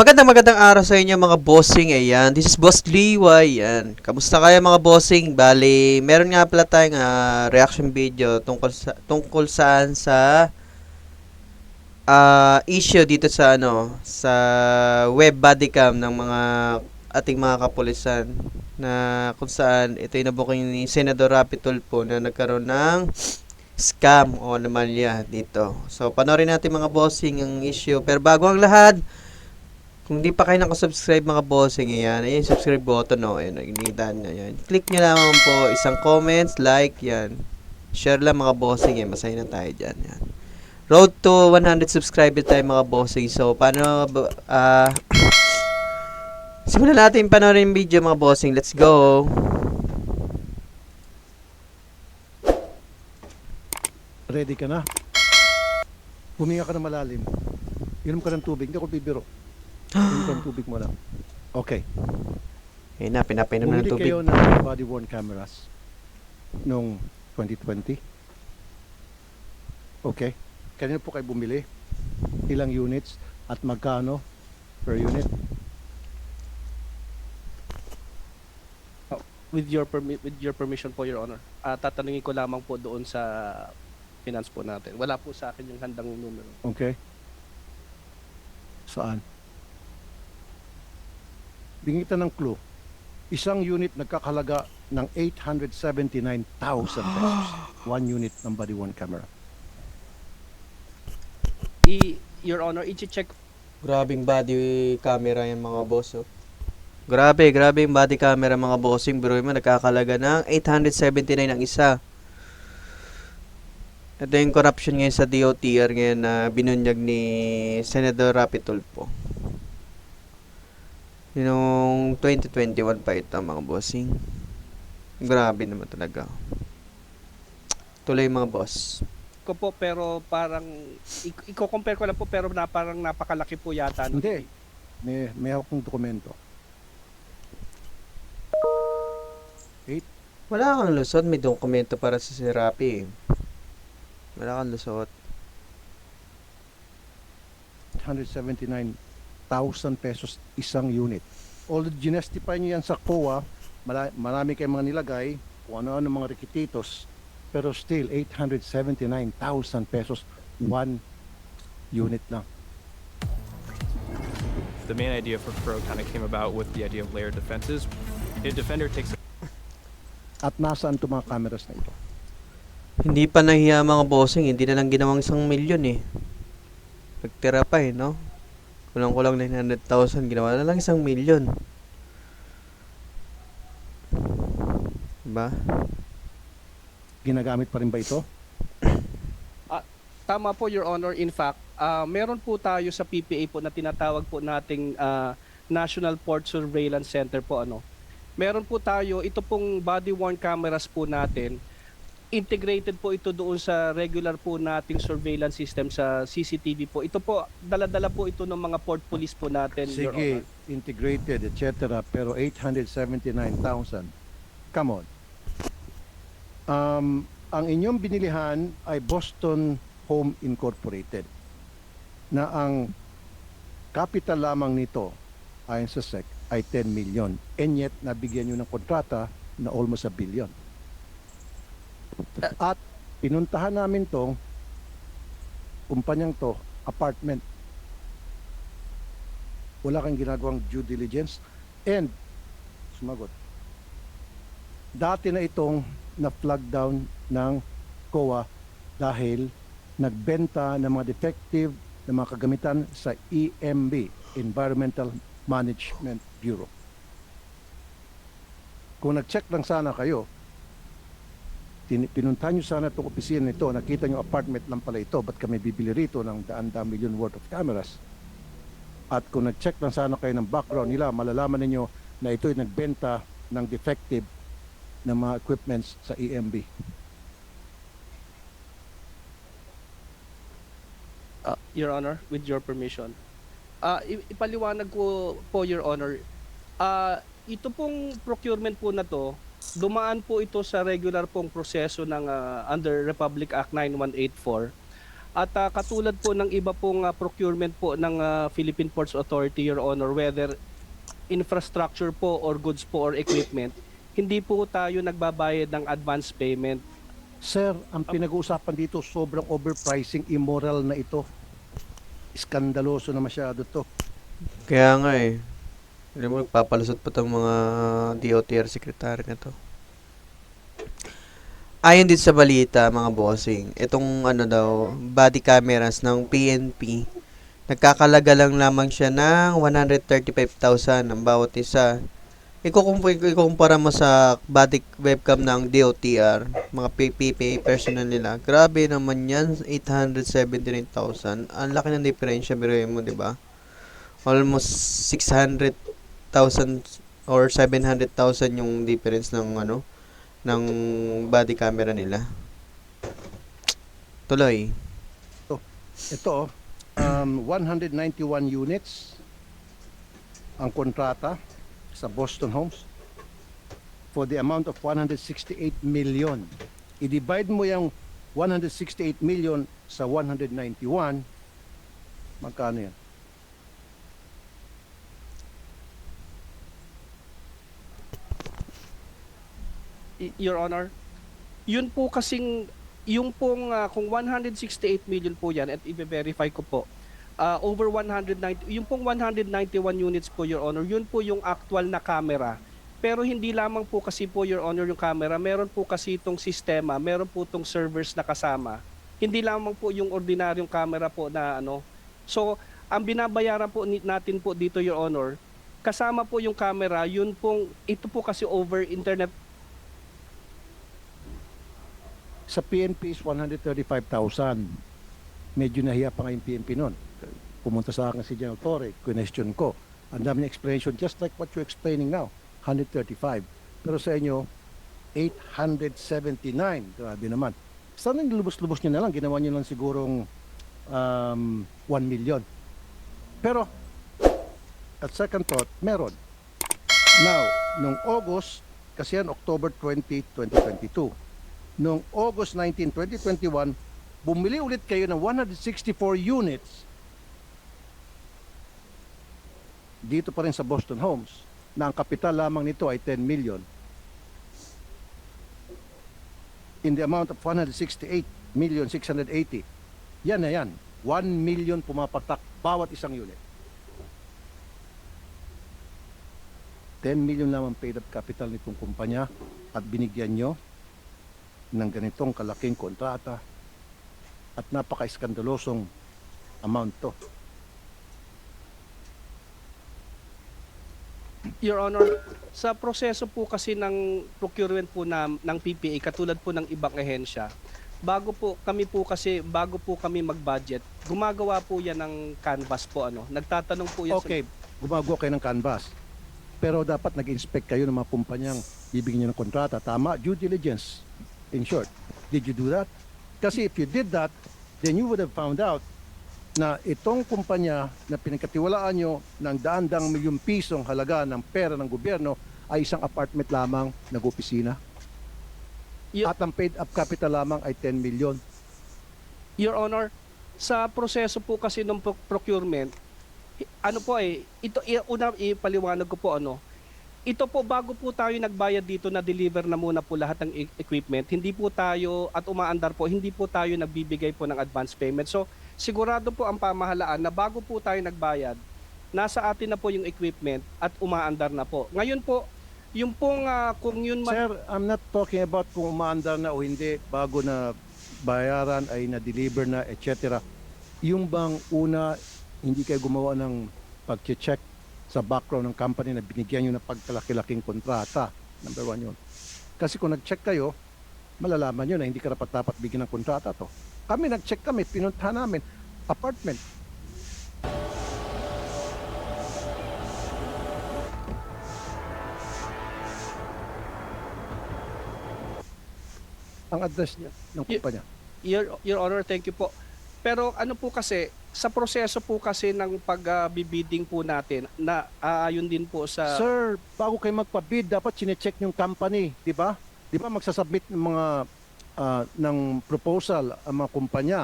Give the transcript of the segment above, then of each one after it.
Magandang magandang araw sa inyo mga bossing. Ayan, this is Boss Liway. Ayan. Kamusta kayo mga bossing? Bali, meron nga pala tayong ah, reaction video tungkol sa tungkol saan sa ah, issue dito sa ano, sa web bodycam ng mga ating mga kapulisan na kung saan ito yung nabuking ni Senador Rapi Tulfo na nagkaroon ng scam o anomalya dito. So, panoorin natin mga bossing ang issue. Pero bago ang lahat, kung di pa kayo nakasubscribe mga bossing, ayan, ayan yung subscribe button, no, ayan, nakikita nyo, yan. Click nyo lamang po, isang comments, like, yan. Share lang mga bossing, eh, masaya na tayo dyan, yan. Road to 100 subscribers tayo mga bossing. So, paano, ah, simulan natin panoorin yung video mga bossing. Let's go! Ready ka na? Huminga ka na malalim. Inom ka ng tubig. Hindi ako bibiro. Inom ka ng tubig mo lang. Okay. Ayun na, pinapainom na ng Bumili tubig. kayo ng body worn cameras noong 2020. Okay. Kanino po kayo bumili? Ilang units? At magkano per unit? with your permi- with your permission po your honor. Ah tatanungin ko lamang po doon sa finance po natin. Wala po sa akin yung handang numero. Okay. Saan? Bigyan kita ng clue. Isang unit nagkakalaga ng 879,000 pesos. One unit ng body worn camera. I your honor, i-check Grabing body camera yan mga boss. Oh. Grabe, grabe yung body camera mga bossing. Bro, mo nagkakalaga ng 879 ang isa. Ito yung corruption ngayon sa DOTR ngayon na binunyag ni Senador Rapi Tulfo. Yung 2021 pa ito mga bossing. Grabe naman talaga. Tuloy mga boss. ko po pero parang i- i-compare ko lang po pero na parang napakalaki po yata. no? Hindi. May, may hawak ng dokumento. Wala kang lusot, may dokumento para sa si Rapi. eh. Wala kang lusot. 179,000 pesos isang unit. Although ginestify nyo yan sa COA, marami kayong mga nilagay, kung ano-ano mga requisitos, pero still 879,000 pesos one unit lang. The main idea for Pro kind of came about with the idea of layered defenses. A defender takes At nasaan itong mga cameras na ito? Hindi pa nahiya mga bossing, hindi na lang ginawang isang milyon eh. Nagtira pa eh, no? Kulang-kulang 900,000, ginawa na lang isang milyon. Diba? Ginagamit pa rin ba ito? Tama po your honor. In fact, ah, meron po tayo sa PPA po na tinatawag po nating ah, National Port Surveillance Center po ano. Meron po tayo ito pong body worn cameras po natin. Integrated po ito doon sa regular po nating surveillance system sa CCTV po. Ito po dala-dala po ito ng mga port police po natin your Sige, honor. integrated, etc. Pero 879,000. Come on. Um, ang inyong binilihan ay Boston Home Incorporated na ang capital lamang nito ayon sa SEC ay 10 million. And yet, nabigyan nyo ng kontrata na almost a billion. At pinuntahan namin tong kumpanyang to, apartment. Wala kang ginagawang due diligence and sumagot. Dati na itong na-flag down ng COA dahil nagbenta ng mga defective na mga kagamitan sa EMB, Environmental Management Bureau. Kung nag-check lang sana kayo, pinuntahan nyo sana itong opisina nito, nakita nyo apartment lang pala ito, ba't kami bibili rito ng daan-daan million worth of cameras? At kung nag-check lang sana kayo ng background nila, malalaman ninyo na ito'y nagbenta ng defective na mga equipments sa EMB. Ah, Your Honor, with your permission. I- ipaliwanag ko po, Your Honor. Ah, ito pong procurement po na to, dumaan po ito sa regular pong proseso ng ah, under Republic Act 9184 At ah, katulad po ng iba pong ah, procurement po ng ah, Philippine Ports Authority, Your Honor, whether infrastructure po or goods po or equipment, hindi po tayo nagbabayad ng advance payment. Sir, ang pinag-uusapan dito, sobrang overpricing, immoral na ito. Iskandaloso na masyado to. Kaya nga eh. Alam mo, nagpapalusot pa itong mga DOTR secretary na to. Ayon din sa balita, mga bossing, itong ano daw, body cameras ng PNP, nagkakalaga lang lamang siya ng 135,000 ang bawat isa. Ikukumpara, mo sa body webcam ng DOTR, mga PPP personnel nila. Grabe naman yan, 879,000. Ang laki ng diferensya, biruin mo, di ba? almost 600,000 or 700,000 yung difference ng ano ng body camera nila. Tuloy. Ito, um, 191 units ang kontrata sa Boston Homes for the amount of 168 million. I-divide mo yung 168 million sa 191, magkano yan? Your Honor, yun po kasing, yung pong, ah, kung 168 million po yan, at i-verify ko po, ah, over 190, yung pong 191 units po, Your Honor, yun po yung actual na camera. Pero hindi lamang po kasi po, Your Honor, yung camera, meron po kasi itong sistema, meron po itong servers na kasama. Hindi lamang po yung ordinaryong camera po na ano. So, ang binabayaran po natin po dito, Your Honor, kasama po yung camera, yun pong, ito po kasi over internet Sa PNP is 135,000. Medyo nahiya pa nga yung PNP noon. Pumunta sa akin si General Torre, question ko. Ang dami ng explanation, just like what you're explaining now, 135. Pero sa inyo, 879. Grabe naman. Sana nilubos-lubos nyo na lang, ginawa nyo lang sigurong um, 1 million. Pero, at second thought, meron. Now, nung August, kasi yan October 20, 2022, noong August 19, 2021, bumili ulit kayo ng 164 units dito pa rin sa Boston Homes na ang kapital lamang nito ay 10 million. In the amount of 168 million 680 yan na yan. 1 million pumapatak bawat isang unit. 10 million lamang paid up capital nitong kumpanya at binigyan nyo ng ganitong kalaking kontrata at napaka-iskandalosong amount to. Your Honor, sa proseso po kasi ng procurement po na, ng PPA, katulad po ng ibang ehensya, bago po kami po kasi, bago po kami mag-budget, gumagawa po yan ng canvas po. ano Nagtatanong po yan Okay, gumagawa kayo ng canvas. Pero dapat nag-inspect kayo ng mga kumpanyang bibigyan nyo ng kontrata. Tama, due diligence. In short, did you do that? Kasi if you did that, then you would have found out na itong kumpanya na pinagkatiwalaan nyo ng daan-daang milyong pisong halaga ng pera ng gobyerno ay isang apartment lamang nag-opisina. Y- At ang paid up capital lamang ay 10 million. Your Honor, sa proseso po kasi ng pro- procurement, ano po eh, ito i- una ipaliwanag ko po ano. Ito po bago po tayo nagbayad dito na deliver na muna po lahat ng e- equipment. Hindi po tayo at umaandar po, hindi po tayo nagbibigay po ng advance payment. So, sigurado po ang pamahalaan na bago po tayo nagbayad, nasa atin na po yung equipment at umaandar na po. Ngayon po, yung pong ah, kung yun man Sir, I'm not talking about kung umaandar na o hindi bago na bayaran ay na-deliver na, etc. Yung bang una, hindi kayo gumawa ng pag-check sa background ng company na binigyan nyo ng pagkalaki-laking kontrata. Number one yun. Kasi kung nag-check kayo, malalaman nyo na hindi karapat dapat bigyan ng kontrata to. Kami nag-check kami, pinunta namin, apartment. Ang address niya ng kumpanya. Your, Your Honor, thank you po. Pero ano po kasi, sa proseso po kasi ng pag-bidding po natin, na aayon din po sa... Sir, bago kayo magpa-bid, dapat chinecheck yung company, di ba? Di ba magsasubmit ng mga ah, ng proposal ang mga kumpanya.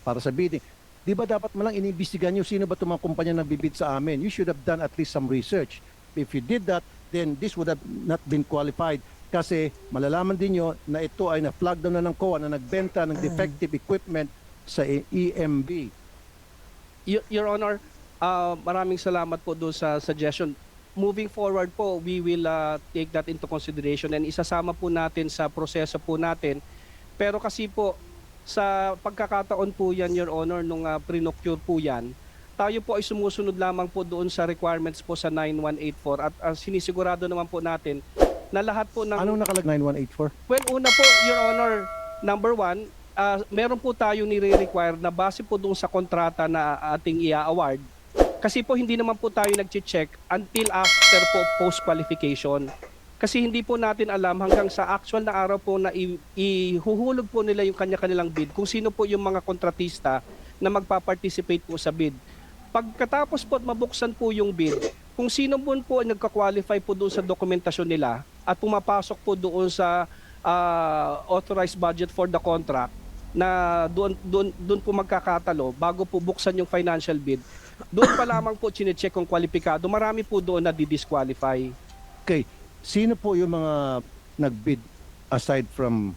para sa bidding. Di ba dapat malang iniimbestigahan nyo sino ba itong mga kumpanya na bibid sa amin? You should have done at least some research. If you did that, then this would have not been qualified kasi malalaman din nyo na ito ay na-flag down na ng COA na nagbenta ng defective equipment sa EMB. Y- Your Honor, uh, maraming salamat po doon sa suggestion. Moving forward po, we will uh, take that into consideration and isasama po natin sa proseso po natin. Pero kasi po, sa pagkakataon po yan, Your Honor, nung uh, pre-procure po yan, tayo po ay sumusunod lamang po doon sa requirements po sa 9184 at uh, sinisigurado naman po natin na lahat po ng... Anong nakalag 9184? Well, una po, Your Honor, number one, ah, meron po tayo nire-require na base po doon sa kontrata na ating i-award. Kasi po hindi naman po tayo nag-check until after po post-qualification. Kasi hindi po natin alam hanggang sa actual na araw po na ihuhulog po nila yung kanya-kanilang bid kung sino po yung mga kontratista na magpa-participate po sa bid. Pagkatapos po at mabuksan po yung bid, kung sino po po nagka-qualify po doon sa dokumentasyon nila at pumapasok po doon sa ah, authorized budget for the contract na doon doon doon po magkakatalo bago po buksan yung financial bid. Doon pa lamang po chine-check kung kwalipikado. Marami po doon na di-disqualify. Okay, sino po yung mga nagbid aside from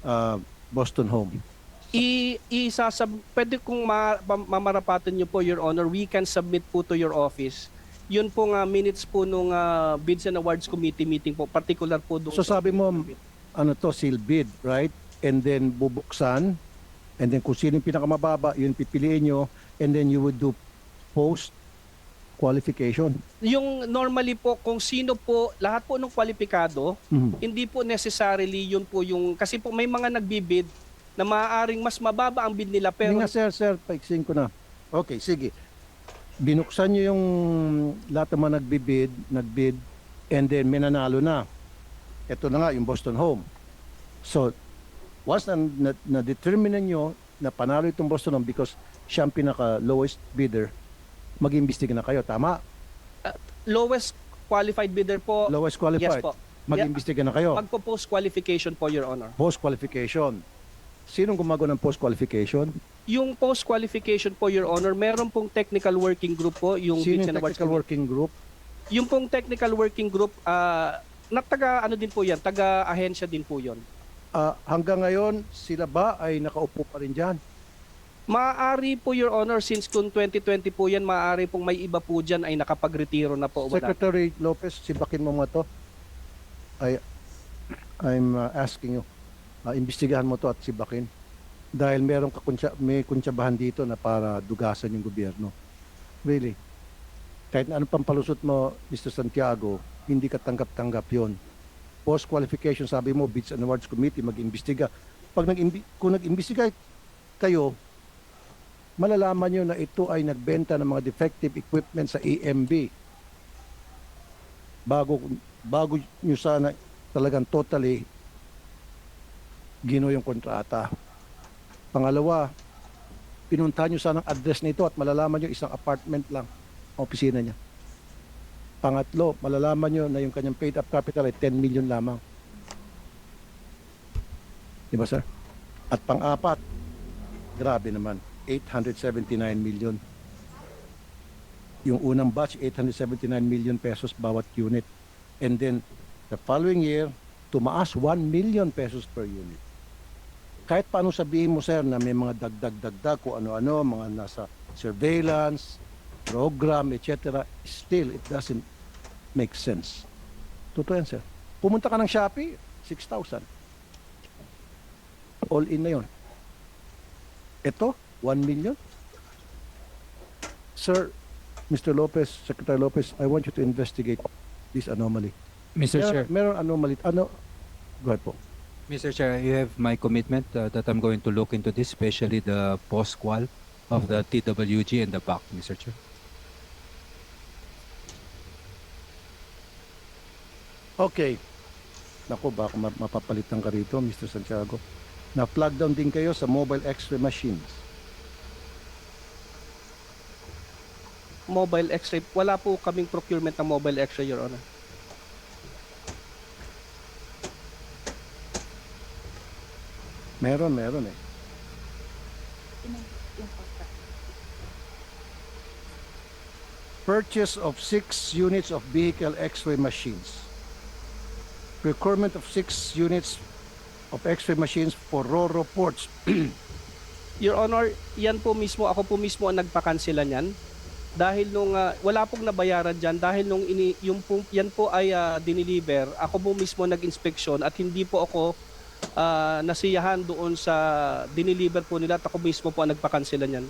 uh, Boston Home? I isasab pwede kung ma, ma- mamarapatan niyo po your honor, we can submit po to your office. Yun po nga minutes po nung ah, Bids and Awards Committee meeting po, particular po doon. So sabi mo, ano to, seal bid, right? And then bubuksan, and then kung sino yung pinakamababa, yun pipiliin nyo, and then you would do post qualification. yung normally po kung sino po lahat po ng kwalipikado, Mhm. hindi po necessarily yun po yung kasi po may mga nagbibid na maaaring mas mababa ang bid nila Pero, pero nga sir, sir, paiksin ko na. Okay, sige. Binuksan nyo yung lahat ng mga nagbibid, nagbid, and then may nanalo na. Ito na nga, yung Boston Home. So, once na, na, na-determine nyo na panalo itong Boston because siya ang pinaka-lowest bidder, mag-imbestiga na kayo. Tama? lowest qualified bidder po. Lowest yes qualified. po. Mag-imbestiga na kayo. Magpo-post qualification po your honor. Post-qualification. Sinong gumagawa ng post-qualification? Yung post qualification po your honor, meron pong technical working group po yung Sino yung technical working group? Yung pong technical working group ah na taga ano din po yan, taga ahensya din po yon. Ah, hanggang ngayon, sila ba ay nakaupo pa rin dyan? Maaari po your honor since kung 2020 po yan, maaari pong may iba po diyan ay nakapagretiro na po. Wala. Secretary Lopez, sibakin mo mga to. I, I'm uh, asking you, uh, imbestigahan mo to at sibakin. Dahil meron ka kunsya, may kunsyabahan dito na para dugasan yung gobyerno. Really. Kahit na ano pang palusot mo, Mr. Santiago, hindi ka tanggap-tanggap yon. Post-qualification, sabi mo, Bids and Awards Committee, mag-imbestiga. Pag nag kung nag-imbestiga kayo, malalaman nyo na ito ay nagbenta ng mga defective equipment sa EMB bago bago nyo sana talagang totally gino yung kontrata. Pangalawa, pinuntahan nyo sana ang address nito at malalaman nyo isang apartment lang ang opisina niya. Pangatlo, malalaman nyo na yung kanyang paid up capital ay 10 million lamang. Di ba sir? At pang-apat, grabe naman, 879 million. Yung unang batch, 879 million pesos bawat unit. And then, the following year, tumaas 1 million pesos per unit. Kahit paano sabihin mo, sir, na may mga dagdag-dagdag kung ano-ano, mga nasa surveillance, program, etc. Still, it doesn't make sense. Totoo yan, sir. Pumunta ka ng Shopee, 6,000. All in na yun. Ito, 1 million. Sir, Mr. Lopez, Secretary Lopez, I want you to investigate this anomaly. Mr. Meron- Chair, Meron anomaly. Ano? Go ahead po. Mr. Chair, you have my commitment uh, that I'm going to look into this, especially the post-qual of the TWG and the BAC, Mr. Chair. Okay. Naku, baka ma- mapapalitan ka rito, Mr. Santiago. Na-plug down din kayo sa mobile x-ray machines. Mobile X-ray, wala po kaming procurement ng mobile X-ray your honor. Meron, meron eh. Purchase of six units of vehicle x-ray machines. Procurement of six units of x-ray machines for Roro ports. Your Honor, yan po mismo, ako po mismo ang nagpakansela niyan. Dahil nung ah, wala pong nabayaran diyan dahil nung ini yung po, yan po ay ah, diniliver, ako po mismo nag-inspeksyon at hindi po ako ah, nasiyahan doon sa diniliver po nila at ako mismo po ang nagpakansela niyan.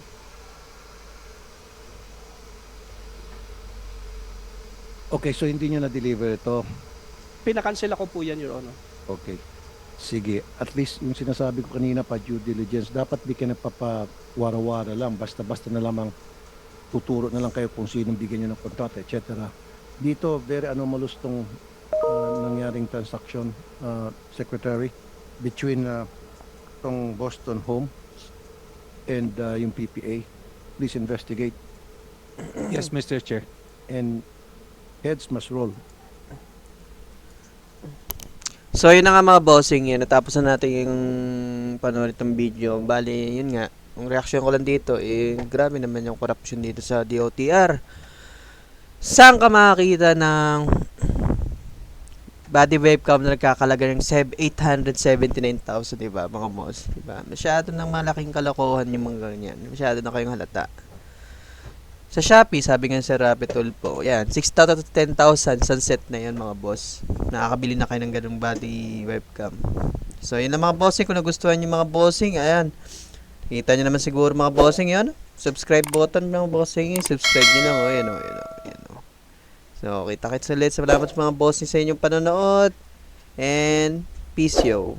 Okay, so hindi nyo na-deliver ito. Pinakansela ko po yan, Your Honor. Okay. Sige, at least yung sinasabi ko kanina pa due diligence, dapat di ka nagpapawara-wara lang, basta-basta na lamang tuturo na lang kayo kung sino bigyan nyo ng kontrata, etc. Dito, very anomalous tong uh, nangyaring transaction, uh, Secretary, between uh, tong Boston Home and uh, yung PPA. Please investigate Yes, Mr. Chair. and heads must roll. So, yun na nga mga bossing yun. Natapos na natin yung panonood itong video. Bali, yun nga. Ang reaction ko lang dito, eh, grabe naman yung corruption dito sa DOTR. Saan ka makakita ng body webcam na nagkakalaga ng seb- 879,000, diba, mga boss? Diba? Masyado nang malaking kalokohan yung mga ganyan. Masyado na kayong halata. Sa Shopee, sabi nga sa Rapid Tulpo, yan, 6,000 to 10,000 sunset na yun mga boss. Nakakabili na kayo ng ganung body webcam. So, yun na mga bossing. Kung nagustuhan yung mga bossing, ayan. Kita nyo naman siguro mga bossing yun. Subscribe button ng bossing. Subscribe nyo lang. O, yan o, yan o, yan o. So, kita-kits ulit. Salamat sa mga bossing sa inyong panonood. And, peace yo.